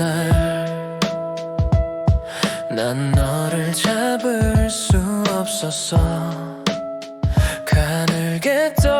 날 난 너를 잡을 수 없어서 가늘게 떠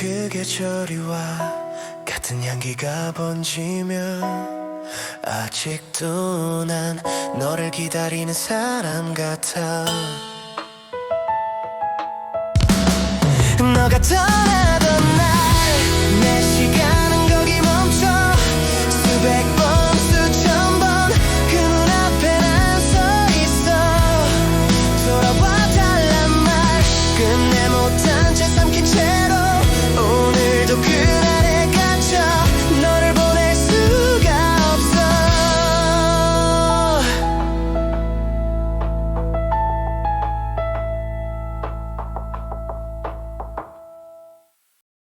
그게 저리와 같은 향기가 번지면 아직도 난 너를 기다리는 사람 같아. 너가 떠나던 날 내 시간은 거기 멈춰. 수백 번 수천 번 그 눈앞에 난 서 있어. 돌아와 달란 말 끝내 못한 채 삼킨 채